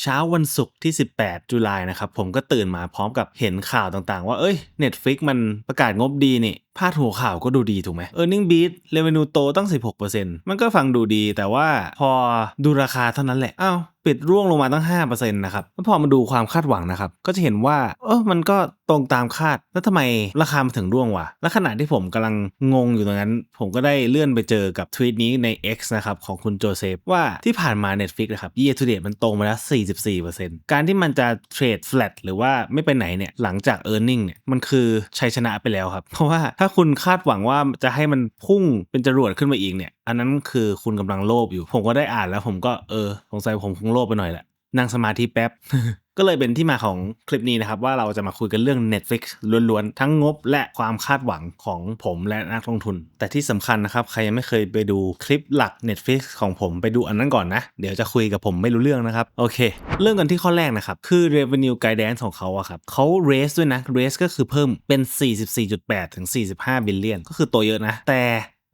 เช้าวันศุกร์ที่ 18 จุลายนะครับ ผมก็ตื่นมาพร้อมกับเห็นข่าวต่างๆ ว่าเอ้ย Netflix มันประกาศงบดีนี่พาดหัวข่าวก็ดูดีถูกไหม Earning Beat Revenue โตตั้ง 16%มันก็ฟังดูดี แต่ว่าพอดูราคาเท่านั้นแหละอ้าวปิดร่วงลงมาตั้ง 5%นะครับแล้วพอมาดูความคาดหวังนะครับ ก็จะเห็นว่า เออมันก็ตรงตามคาด แล้วทำไมราคามันถึงร่วงวะ และขณะที่ผมกำลังงงอยู่ตรงนั้น ผมก็ได้เลื่อนไปเจอกับทวีตนี้ใน X นะครับ ของคุณโจเซฟ ว่าที่ผ่านมา Netflix นะครับ year to date มันโตมาแล้ว 44%การที่มันจะเทรด flat หรือว่าไม่ไปไหนเนี่ย หลังจาก e a r n i n g เนี่ย มันคือชัยชนะไปแล้วครับ เพราะว่าถ้าคุณคาดหวังว่าจะให้มันพุ่งเป็นจรวดขึ้นมาอีกเนี่ย อันนั้นคือคุณกำลังโลภอยู่ ผมก็ได้อ่านแล้ว ผมก็เออสงสัยผมคงโลภไปหน่อยแหละนั่งสมาธิแป๊บ ก็เลยเป็นที่มาของคลิปนี้นะครับ ว่าเราจะมาคุยกันเรื่อง Netflix ล้วนๆ ทั้งงบและความคาดหวังของผมและนักลงทุน แต่ที่สำคัญนะครับ ใครยังไม่เคยไปดูคลิปหลัก Netflix ของผมไปดูอันนั้นก่อนนะ เดี๋ยวจะคุยกับผมไม่รู้เรื่องนะครับ โอเค เริ่มกันที่ข้อแรกนะครับ คือ revenue guidance ของเขาอะครับเขา raise ด้วยนะ raise ก็คือเพิ่มเป็น 44.8 ถึง 45 บิลเลียนก็คือตัวเยอะนะ แต่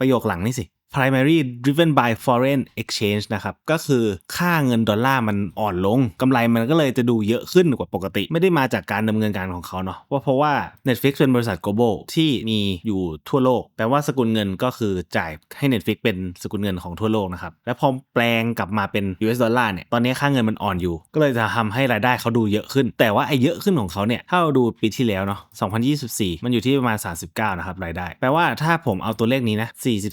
ประโยคหลังนี่สิ primary driven by foreign exchange นะครับ ก็คือค่าเงินดอลลาร์มันอ่อนลง กำไรมันก็เลยจะดูเยอะขึ้นกว่าปกติ ไม่ได้มาจากการดำเนินการของเขาเนาะว่าเพราะว่า Netflix เป็นบริษัท global ที่มีอยู่ทั่วโลก แปลว่าสกุลเงินก็คือจ่ายให้ Netflix เป็นสกุลเงินของทั่วโลกนะครับ และพอแปลงกลับมาเป็น US ดอลลาร์เนี่ย ตอนนี้ค่าเงินมันอ่อนอยู่ ก็เลยจะทำให้รายได้เขาดูเยอะขึ้น แต่ว่าไอ้เยอะขึ้นของเขาเนี่ย ถ้าเราดูปีที่แล้วเนาะ 2024 มันอยู่ที่ประมาณ 39 นะครับรายได้ แปลว่าถ้าผมเอาตัวเลขนี้นะ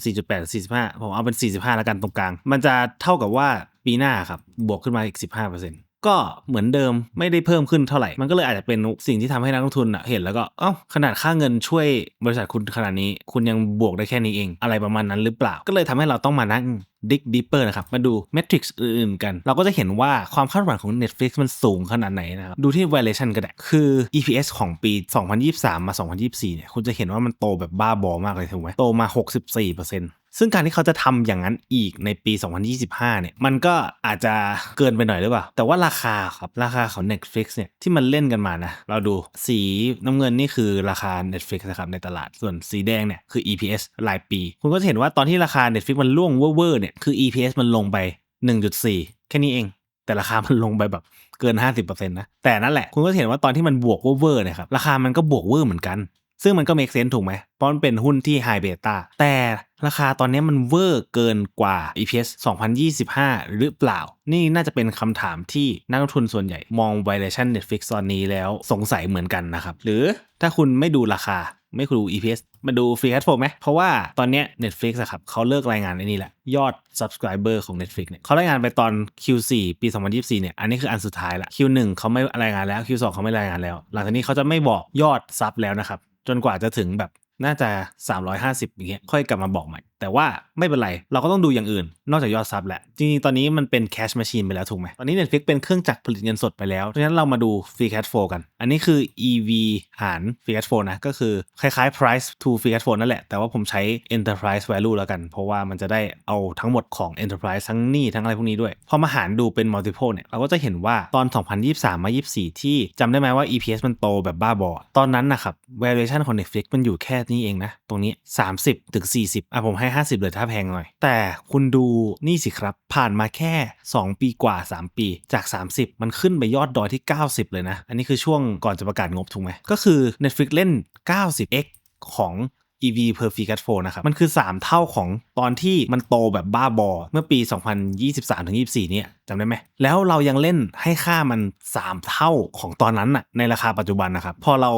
44.8 45 ผมเอาเป็น 45 แล้วกันตรงกลาง มันจะเท่ากับว่าปีหน้าครับ บวกขึ้นมาอีก 15%ก็เหมือนเดิมไม่ได้เพิ่มขึ้นเท่าไหร่ มันก็เลยอาจจะเป็นสิ่งที่ทำให้นักลงทุนเห็นแล้วก็เอ้าขนาดค่าเงินช่วยบริษัทคุณขนาดนี้ คุณยังบวกได้แค่นี้เอง อะไรประมาณนั้นหรือเปล่า ก็เลยทำให้เราต้องมานั่งดิกดิปเปอร์นะครับ มาดูเมทริกซ์อื่นๆกัน เราก็จะเห็นว่าความคาดหวังของ Netflix มันสูงขนาดไหนนะครับ ดูที่ valuation ก็ได้ คือ EPS ของปี 2023 มา 2024 เนี่ย คุณจะเห็นว่ามันโตแบบบ้าบอมากเลยถูกไหมโตมา 64% ซึ่งการที่เขาจะทำอย่างนั้นอีกในปี 2025 เนี่ย มันก็อาจจะเกินไปหน่อยหรือเปล่า แต่ว่าราคาครับ ราคาของ Netflix เนี่ย ที่มันเล่นกันมานะ เราดูสีน้ำเงินนี่คือราคา Netflix นะครับในตลาด ส่วนสีแดงเนี่ยคือ EPS รายปี คุณก็จะเห็นว่าตอนที่ราคา Netflix มันร่วงเว่อร์เนี่ย คือ EPS มันลงไป 1.4 แค่นี้เอง แต่ราคามันลงไปแบบเกิน 50%นะ แต่นั่นแหละ คุณก็จะเห็นว่าตอนที่มันบวกเว่อร์เนี่ยครับ ราคามันก็บวกเวอร์เหมือนกัน ซึ่งมันก็ make sense ถูกไหม เพราะมันเป็นหุ้นที่ high beta แต่ราคาตอนนี้มันเวอร์เกินกว่า EPS 2025 หรือเปล่า นี่น่าจะเป็นคำถามที่นักลงทุนส่วนใหญ่มอง valuation Netflix ตอนนี้แล้วสงสัยเหมือนกันนะครับ หรือถ้าคุณไม่ดูราคาไม่ดู EPS มาดู Free Cash Flow ไหม เพราะว่าตอนนี้ Netflix อะครับเขาเลิกรายงานไอ้นี่แหละ ยอด Subscriber ของ Netflix เนี่ยเขารายงานไปตอน Q4 ปี 2024 เนี่ย อันนี้คืออันสุดท้ายละ Q1 เขาไม่รายงานแล้ว Q2 เขาไม่รายงานแล้ว หลังจากนี้เขาจะไม่บอกยอดซับแล้วนะครับ จนกว่าจะถึงแบบน่าจะ 350อย่างเงี้ยค่อยกลับมาบอกใหม่แต่ว่าไม่เป็นไร เราก็ต้องดูอย่างอื่น นอกจากยอดซับแหละ จริงๆ ตอนนี้มันเป็น cash machine ไปแล้วถูกไหม ตอนนี้ Netflix เป็นเครื่องจักรผลิตเงินสดไปแล้ว เพราะฉะนั้นเรามาดู free cash flow กัน อันนี้คือ EV หาร free cash flow นะ ก็คือคล้ายๆ price to free cash flow นั่นแหละ แต่ว่าผมใช้ enterprise value แล้วกัน เพราะว่ามันจะได้เอาทั้งหมดของ enterprise ทั้งหนี้ทั้งอะไรพวกนี้ด้วย พอมาหารดูเป็น multiple เนี่ย เราก็จะเห็นว่าตอน 2023 มา 24 ที่จำได้ไหมว่า EPS มันโตแบบบ้าบอ ตอนนั้นนะครับ valuation ของ Netflix มันอยู่แค่นี้เองนะ ตรงนี้ 30ถึง40อะผมให้ 50 เลยถ้าแพงหน่อย แต่คุณดูนี่สิครับ ผ่านมาแค่ 2 ปีกว่า 3 ปีจาก 30 มันขึ้นไปยอดดอยที่ 90 เลยนะ อันนี้คือช่วงก่อนจะประกาศงบถูกไหมก็คือ Netflix เล่น 90x ของ EV per free cash flow นะครับ มันคือ 3 เท่าของตอนที่มันโตแบบบ้าบอ เมื่อปี 2023-24 เนี่ยจำได้ไหม แล้วเรายังเล่นให้ค่ามัน 3 เท่าของตอนนั้นน่ะในราคาปัจจุบันนะครับ พอเรา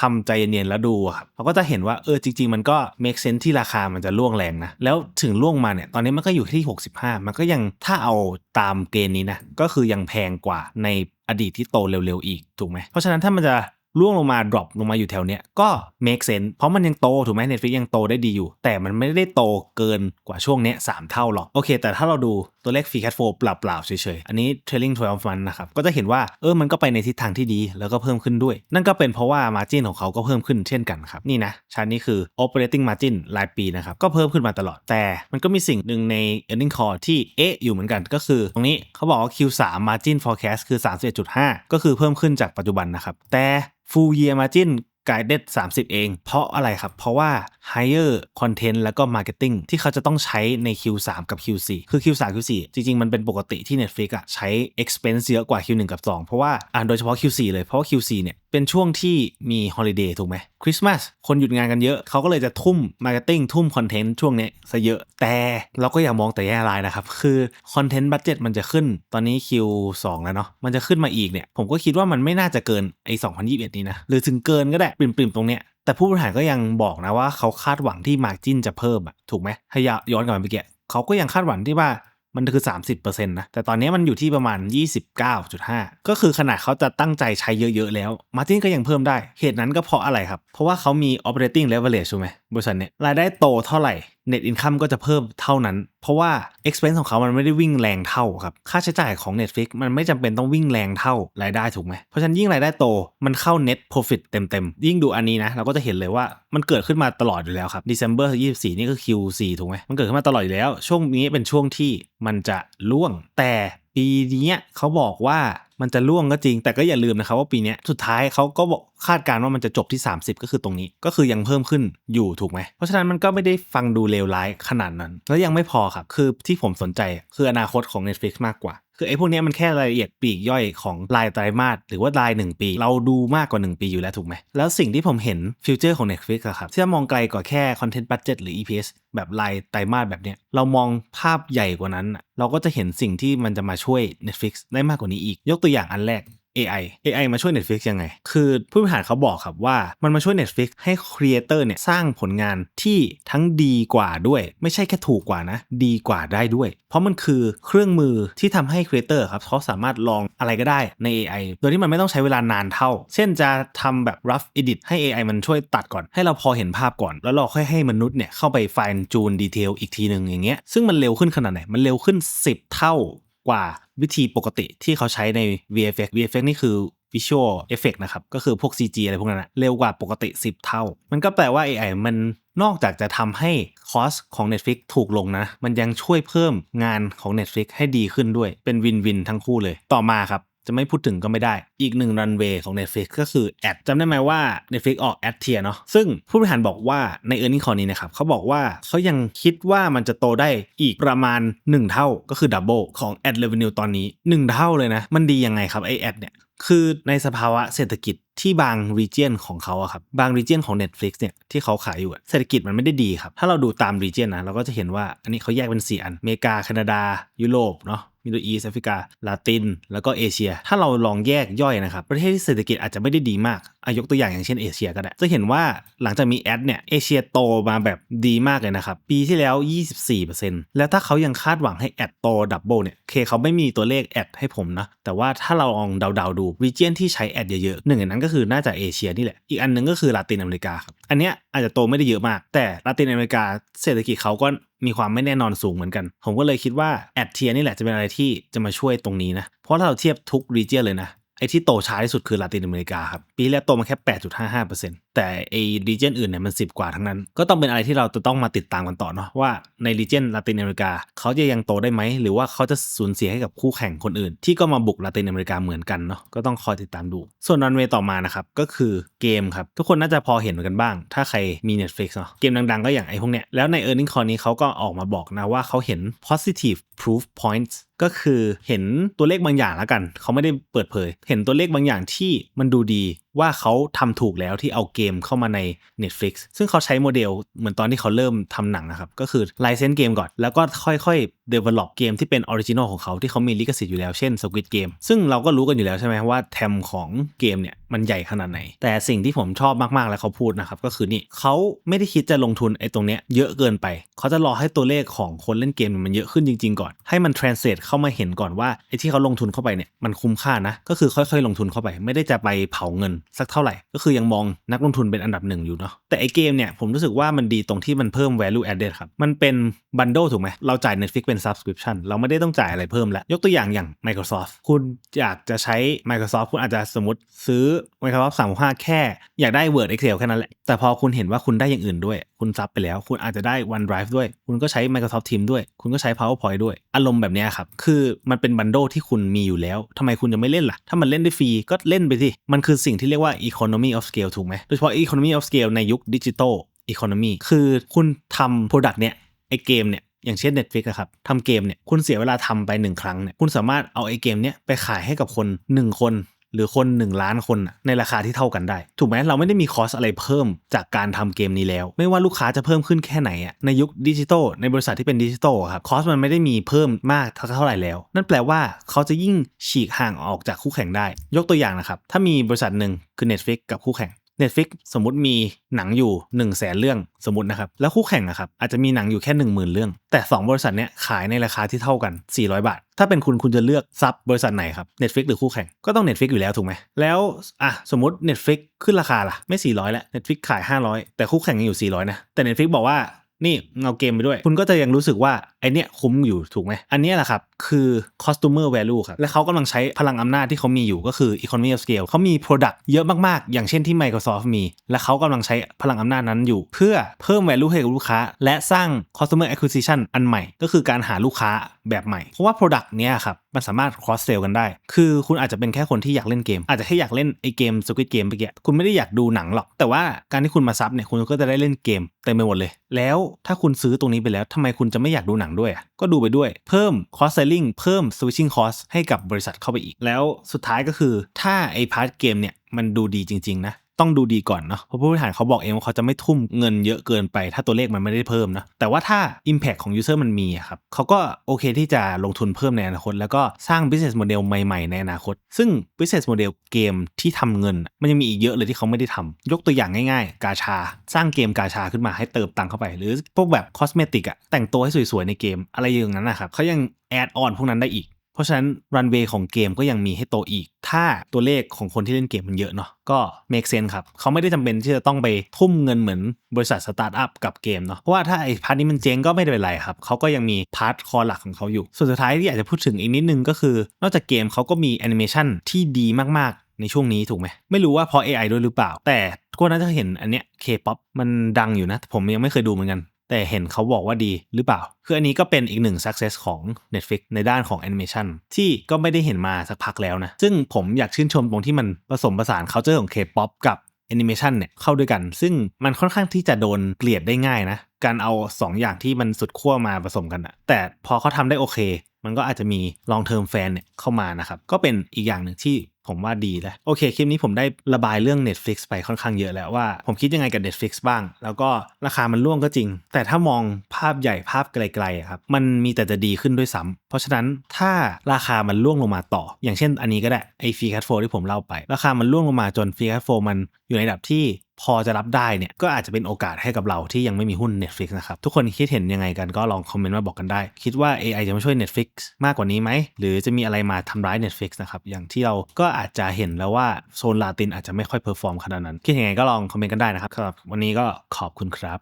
ทำใจเย็นๆแล้วดูครับเราก็จะเห็นว่าเออจริง ๆ มันก็ make sense ที่ราคามันจะล่วงแรงนะ แล้วถึงล่วงมาเนี่ย ตอนนี้มันก็อยู่ที่ 65 มันก็ยังถ้าเอาตามเกณฑ์นี้นะ ก็คือยังแพงกว่าในอดีตที่โตเร็วๆอีกถูกไหม เพราะฉะนั้นถ้ามันจะล่วงลงมา drop ลงมาอยู่แถวเนี้ยก็ make sense เพราะมันยังโตถูกไหม Netflix ยังโตได้ดีอยู่ แต่มันไม่ได้โตเกินกว่าช่วงเนี้ย3เท่าหรอก โอเค แต่ถ้าเราดูตัวเลข free cash flow เปล่าๆเฉยๆ อันนี้ trailing 12 month นะครับ ก็จะเห็นว่าเออมันก็ไปในทิศทางที่ดีแล้วก็เพิ่มขึ้นด้วย นั่นก็เป็นเพราะว่า margin ของเขาก็เพิ่มขึ้นเช่นกันครับ นี่นะชั้นนี้คือ operating margin รายปีนะครับ ก็เพิ่มขึ้นมาตลอดแต่มันก็มีสิ่งหนึ่งใน earning call ที่เอ๊ะอยู่เหมือนกันก็คือ ตรงนี้เขาบอกว่า Q3 margin forecast คือ 31.5 ก็คือเพิ่มขึ้นจากปัจจุบันนะครับแต่ full year margin guided 30 เอง เพราะอะไรครับ เพราะว่า higher content แล้วก็ marketing ที่เขาจะต้องใช้ใน Q3 กับ Q4 คือ Q3 Q4 จริง ๆ มันเป็นปกติที่ Netflix อะใช้ expense เยอะกว่า Q1 กับ 2 เพราะว่าอ่าโดยเฉพาะ Q4 เลยเพราะว่า Q4 เนี่ย เป็นช่วงที่มี holiday ถูกไหมคริสต์มาสคนหยุดงานกันเยอะ เขาก็เลยจะทุ่ม marketing ทุ่ม content ช่วงนี้ซะเยอะ แต่เราก็อย่ามองแต่แย่รายนะครับ คือ content budget มันจะขึ้นตอนนี้ Q2 แล้วเนาะมันจะขึ้นมาอีกเนี่ย ผมก็คิดว่ามันไม่น่าจะเกินไอ้2021 นี้นะ หรือถึงเกินก็ได้ปริมๆตรงเนี้ยแต่ผู้บริหารก็ยังบอกนะว่าเขาคาดหวังที่ margin จะเพิ่มอะถูกไหมถ้าย้อนกลับมาเมื่อกี้เขาก็ยังคาดหวังที่ว่า มันคือ 30%นะ แต่ตอนนี้มันอยู่ที่ประมาณ 29.5 ก็คือขนาดเขาจะตั้งใจใช้เยอะ ๆ แล้ว มาติ้งก็ยังเพิ่มได้ เหตุนั้นก็เพราะอะไรครับ เพราะว่าเขามี operating leverage ใช่ไหมบริษัทเนี้ยรายได้โตเท่าไหร่ net income ก็จะเพิ่มเท่านั้น เพราะว่า expense ของเขามันไม่ได้วิ่งแรงเท่าครับ ค่าใช้จ่ายของ Netflix มันไม่จำเป็นต้องวิ่งแรงเท่ารายได้ถูกไหม เพราะฉะนั้นยิ่งรายได้โต มันเข้า net profit เต็มๆ ยิ่งดูอันนี้นะ เราก็จะเห็นเลยว่ามันเกิดขึ้นมาตลอดอยู่แล้วครับ December 24 นี่ก็ Q4 ถูกไหมมันเกิดขึ้นมาตลอดอยู่แล้ว ช่วงนี้เป็นช่วงที่มันจะล่วง แต่ปีนี้เขาบอกว่า มันจะล่วงก็จริง แต่ก็อย่าลืมนะครับว่าปีนี้สุดท้ายเขาก็บอกคาดการณ์ว่ามันจะจบที่ 30 ก็คือตรงนี้ ก็คือยังเพิ่มขึ้นอยู่ถูกไหม เพราะฉะนั้นมันก็ไม่ได้ฟังดูเลวร้ายขนาดนั้น แล้วยังไม่พอครับ คือที่ผมสนใจคืออนาคตของ Netflix มากกว่า คือไอ้พวกนี้มันแค่รายละเอียดปีกย่อยของรายไตรมาสหรือว่าราย 1 ปี เราดูมากกว่า 1 ปีอยู่แล้วถูกไหม แล้วสิ่งที่ผมเห็นฟิวเจอร์ของ Netflix อะครับที่มองไกลกว่าแค่คอนเทนต์บัตเจ็ตหรือ EPS แบบรายไตรมาสแบบเนี้ยเรามองภาพใหญ่กว่านั้น เราก็จะเห็นสิ่งที่มันจะมาช่วย Netflix ได้มากกว่านี้อีก ยกตัวอย่างอันแรก AI AI มาช่วย Netflix ยังไง คือผู้บริหารเขาบอกครับว่ามันมาช่วย Netflix ให้ครีเอเตอร์เนี่ยสร้างผลงานที่ทั้งดีกว่าด้วย ไม่ใช่แค่ถูกกว่านะ ดีกว่าได้ด้วย เพราะมันคือเครื่องมือที่ทำให้ครีเอเตอร์ครับเขาสามารถลองอะไรก็ได้ใน AI โดยที่มันไม่ต้องใช้เวลานานเท่า เช่นจะทำแบบ rough edit ให้ AI มันช่วยตัดก่อน ให้เราพอเห็นภาพก่อน แล้วเราค่อยให้มนุษย์เนี่ยเข้าไป fine tune detail อีกทีหนึ่งอย่างเงี้ยซึ่งมันเร็วขึ้นขนาดไหนมันเร็วขึ้น 10 เท่า กว่าวิธีปกติที่เขาใช้ใน VFX VFX นี่คือ Visual Effect นะครับ ก็คือพวก CG อะไรพวกนั้นนะเร็วกว่าปกติ 10 เท่า มันก็แปลว่า AI มันนอกจากจะทำให้คอสของ Netflix ถูกลงนะ มันยังช่วยเพิ่มงานของ Netflix ให้ดีขึ้นด้วย เป็นวินวินทั้งคู่เลย ต่อมาครับ จะไม่พูดถึงก็ไม่ได้ อีกหนึ่งรันเวย์ของ Netflix ก็คือแอดจำได้ไหมว่า Netflix ออกแอดเทียเนาะซึ่งผู้บริหารบอกว่าในเออร์นิงคอนี้นะครับเขาบอกว่าเขายังคิดว่ามันจะโตได้อีกประมาณ 1 เท่าก็คือดับเบิลของแอดเรเวนิวตอนนี้ 1 เท่าเลยนะ มันดียังไงครับไอแอดเนี่ยคือในสภาวะเศรษฐกิจที่บางรีเจียนของเขาอะครับบางรีเจียนของ Netflix เนี่ยที่เขาขายอยู่เศรษฐกิจมันไม่ได้ดีครับ ถ้าเราดูตามรีเจียนนะเราก็จะเห็นว่าอันนี้เขาแยกเป็น 4 อันอเมริกา แคนาดา ยุโรปเนาะมิดเดิลอีสแอฟริกา ลาติน แล้วก็เอเชีย ถ้าเราลองแยกย่อยนะครับ ประเทศที่เศรษฐกิจอาจจะไม่ได้ดีมากอายกตัวอย่างอย่างเช่นเอเชียก็ได้ จะเห็นว่าหลังจากมีแอดเนี่ย เอเชียโตมาแบบดีมากเลยนะครับ ปีที่แล้ว 24%แล้วถ้าเขายังคาดหวังให้แอดโตดับเบิลเนี่ยเคเขาไม่มีตัวเลขแอดให้ผมนะ แต่ว่าถ้าเราลองเดาๆดูรีเจียนที่ใช้แอดเยอะๆหนึ่งในนั้นก็คือน่าจะเอเชียนี่แหละ อีกอันหนึงก็คือลาตินอเมริกาครับ อันเนี้ยอาจจะโตไม่ได้เยอะมาก แต่ลาตินอเมริกาเศรษฐกิจเขาก็มีความไม่แน่นอนสูงเหมือนกัน ผมก็เลยคิดว่าแอดเทียนี่แหละจะเป็นอะไรที่จะมาช่วยตรงนี้นะ เพราะถ้าเราเทียบทุกรีเจียนเลยนะ ไอ้ที่โตช้าที่สุดคือลาตินอเมริกาครับ ปีแรกโตมาแค่ 8.55%แต่ไอ้รีเจนอื่นเนี่ยมัน10กว่าทั้งนั้น ก็ต้องเป็นอะไรที่เราจะต้องมาติดตามกันต่อเนาะว่าในรีเจนลาตินอเมริกาเขาจะยังโตได้ไหม หรือว่าเขาจะสูญเสียให้กับคู่แข่งคนอื่น ที่ก็มาบุกลาตินอเมริกาเหมือนกันเนาะก็ต้องคอยติดตามดู ส่วนรันเวย์ต่อมานะครับ ก็คือเกมครับ ทุกคนน่าจะพอเห็นกันบ้าง ถ้าใครมี Netflix เนาะเกมดังๆ ก็อย่างไอ้พวกเนี้ยแล้วใน e a r n i n g Call นี้เขาก็ออกมาบอกนะว่าเขาเห็น positive proof points ก็คือเห็นตัวเลขบางอย่างแล้วกัน เขาไม่ได้เปิดเผย เห็นตัวเลขบางอย่างที่มันดูดี ว่าเขาทำถูกแล้วที่เอาเกมเข้ามาใน Netflix ซึ่งเขาใช้โมเดลเหมือนตอนที่เขาเริ่มทำหนังนะครับ ก็คือไลเซนส์เกมก่อน แล้วก็ค่อยๆ develop เกมที่เป็นออริจินอลของเขาที่เขามีลิขสิทธิ์อยู่แล้วเช่น Squid Game ซึ่งเราก็รู้กันอยู่แล้วใช่ไหมว่าแทมของเกมเนี่ยมันใหญ่ขนาดไหน แต่สิ่งที่ผมชอบมากๆแล้วเขาพูดนะครับ ก็คือนี่เขาไม่ได้คิดจะลงทุนไอ้ตรงเนี้ยเยอะเกินไป เขาจะรอให้ตัวเลขของคนเล่นเกมมันเยอะขึ้นจริง ๆ ก่อน ให้มัน translate เข้ามาเห็นก่อนว่าไอ้ที่เขาลงทุนเข้าไปเนี่ยมันคุ้มค่านะก็คือค่อยๆ ลงทุนเข้าไป ไม่ได้จะไปเผาเงินสักเท่าไหร่ ก็คือยังมองนักลงทุนเป็นอันดับหนึ่งอยู่เนาะแต่ไอ้เกมเนี่ยผมรู้สึกว่ามันดีตรงที่มันเพิ่ม value added ครับมันเป็นบันโดถูกไหมเราจ่าย Netflix เป็น subscription เราไม่ได้ต้องจ่ายอะไรเพิ่มแล้วยกตัวอย่างอย่าง Microsoft คุณอยากจะใช้ Microsoft คุณอาจจะสมมติซื้อ Microsoft 365 แค่ อยากได้ Word Excel แค่นั้นแหละ แต่พอคุณเห็นว่าคุณได้อย่างอื่นด้วย คุณซับไปแล้ว คุณอาจจะได้ OneDrive ด้วย คุณก็ใช้ Microsoft Teams ด้วย คุณก็ใช้ PowerPoint ด้วย อารมณ์แบบนี้ครับ คือมันเป็นบันโดที่คุณมีอยู่แล้วทำไมคุณจะไม่เล่นล่ะ ถ้ามันเล่นได้ฟรีก็เล่นไปสิมันคือสิ่งที่เรียกว่า economy of scale ถูกไหมโดยเฉพาะ economy of scale ในยุคดิจิทัล economy คือคุณทำ product เนี่ยไอเกมเนี่ย อย่างเช่น Netflix อะครับทำเกมเนี่ยคุณเสียเวลาทำไป 1 ครั้งเนี่ยคุณสามารถเอาไอเกมเนี่ยไปขายให้กับคน 1 คนหรือคน 1 ล้านคนในราคาที่เท่ากันได้ ถูกไหมเราไม่ได้มีคอสอะไรเพิ่มจากการทำเกมนี้แล้ว ไม่ว่าลูกค้าจะเพิ่มขึ้นแค่ไหนอะในยุคดิจิทัลในบริษัทที่เป็นดิจิทัลอะครับคอสมันไม่ได้มีเพิ่มมากเท่าไหร่แล้ว นั่นแปลว่าเขาจะยิ่งฉีกห่างออกจากคู่แข่งได้ ยกตัวอย่างนะครับถ้ามีบริษัทหนึ่งคือ Netflix กับคู่แข่ง Netflix สมมติมีหนังอยู่1นึ่งแสนเรื่องสมมตินะครับ แล้วคู่แข่งอะครับอาจจะมีหนังอยู่แค่ 1 0,000 เรื่อง แต่ 2 บริษัทเนี้ยขายในราคาที่เท่ากัน 400 บาท ถ้าเป็นคุณคุณจะเลือกซับบริษัทไหนครับ Netflix หรือคู่แข่งก็ต้อง Netflix อยู่แล้วถูกไหมแล้วอะสมมติ Netflix ขึ้นราคาล่ะไม่ 400แล้ว Netflix ขาย 500 แต่คู่แข่งยังอยู่ 400นะแต่ Netflix บอกว่า นี่เอาเกมไปด้วย คุณก็จะยังรู้สึกว่าไอเนี้ยคุ้มอยู่ถูกไหมอันนี้แหละครับ คือ customer value ครับ และเขากำลังใช้พลังอำนาจที่เขามีอยู่ก็คือ economy of scale เขามี product เยอะมากๆ อย่างเช่นที่ Microsoft มี และเขากำลังใช้พลังอำนาจนั้นอยู่ เพื่อเพิ่ม value ให้กับลูกค้า และสร้าง customer acquisition อันใหม่ ก็คือการหาลูกค้าแบบใหม่ เพราะว่า product เนี้ยครับ มันสามารถ cross sell กันได้ คือคุณอาจจะเป็นแค่คนที่อยากเล่นเกม อาจจะแค่อยากเล่นไอเกม Squid Game ไปเกี้ยคุณไม่ได้อยากดูหนังหรอก แต่ว่าการที่คุณมาซับเนี่ยคุณก็จะได้เล่นเกมเต็มไปหมดเลย แล้วถ้าคุณซื้อตรงนี้ไปแล้วทำไมคุณจะไม่อยากดูหนังด้วยอะก็ดูไปด้วย เพิ่ม cross selling เพิ่ม switching cost ให้กับบริษัทเข้าไปอีก แล้วสุดท้ายก็คือถ้าไอพาร์ทเกมเนี่ยมันดูดีจริงๆนะ ต้องดูดีก่อนเนาะเพราะผู้บริหารเขาบอกเองว่าเขาจะไม่ทุ่มเงินเยอะเกินไป ถ้าตัวเลขมันไม่ได้เพิ่มนะแต่ว่าถ้า Impact ของ User มันมีอะครับเขาก็โอเคที่จะลงทุนเพิ่มในอนาคต แล้วก็สร้าง business model ใหม่ๆ ในอนาคต ซึ่ง business model เกมที่ทำเงิน มันยังมีอีกเยอะเลยที่เขาไม่ได้ทำยกตัวอย่างง่ายๆ กาชา สร้างเกมกาชาขึ้นมาให้เติมตังเข้าไป หรือพวกแบบคอสเมติกอะแต่งตัวให้สวยๆในเกมอะไรอย่างนั้นนะครับเขายังแอดออนพวกนั้นได้อีก เพราะฉะนั้นรันเวย์ของเกมก็ยังมีให้โตอีก ถ้าตัวเลขของคนที่เล่นเกมมันเยอะเนาะก็ make sense ครับ เขาไม่ได้จำเป็นที่จะต้องไปทุ่มเงินเหมือนบริษัทสตาร์ทอัพกับเกมเนาะเพราะว่าถ้าไอ้พาร์ทนี้มันเจ๊งก็ไม่ได้เป็นไรครับ เขาก็ยังมีพาร์ทคอหลักของเขาอยู่ ส่วนสุดท้ายที่อยากจะพูดถึงอีกนิดนึงก็คือ นอกจากเกมเขาก็มีแอนิเมชันที่ดีมากๆ ในช่วงนี้ถูกไหมไม่รู้ว่าเพราะ AI ด้วยหรือเปล่า แต่กคนน่าจะเห็นอันเนี้ย K-POP มันดังอยู่นะ ผมยังไม่เคยดูเหมือนกัน แต่เห็นเขาบอกว่าดีหรือเปล่า คืออันนี้ก็เป็นอีกหนึ่ง success ของ Netflix ในด้านของ Animation ที่ก็ไม่ได้เห็นมาสักพักแล้วนะ ซึ่งผมอยากชื่นชมตรงที่มันผสมผสาน culture ของ K-pop กับ Animation เนี่ยเข้าด้วยกัน ซึ่งมันค่อนข้างที่จะโดนเกลียดได้ง่ายนะ การเอา 2 อย่างที่มันสุดขั้วมาผสมกันอะแต่พอเขาทำได้โอเค มันก็อาจจะมี long term fan เนี่ยเข้ามานะครับ ก็เป็นอีกอย่างหนึ่งที่ผมว่าดีแล้วโอเคคลิปนี้ผมได้ระบายเรื่อง Netflix ไปค่อนข้างเยอะแล้วว่า ผมคิดยังไงกับ Netflix บ้าง แล้วก็ราคามันร่วงก็จริง แต่ถ้ามองภาพใหญ่ภาพไกลๆครับมันมีแต่จะดีขึ้นด้วยซ้ำเพราะฉะนั้นถ้าราคามันร่วงลงมาต่อ อย่างเช่นอันนี้ก็ได้ไอฟรีแคทโฟที่ผมเล่าไป ราคามันร่วงลงมาจนฟรีแคทโฟมันอยู่ในระดับที่ พอจะรับได้เนี่ยก็อาจจะเป็นโอกาสให้กับเราที่ยังไม่มีหุ้น Netflix นะครับ ทุกคนคิดเห็นยังไงกันก็ลองคอมเมนต์มาบอกกันได้ คิดว่า AI จะมาช่วย Netflix มากกว่านี้ไหม หรือจะมีอะไรมาทำร้าย Netflix นะครับ อย่างที่เราก็อาจจะเห็นแล้วว่าโซนลาตินอาจจะไม่ค่อยเพอร์ฟอร์มขนาดนั้น คิดยังไงก็ลองคอมเมนต์กันได้นะครับสำหรับวันนี้ก็ขอบคุณครับ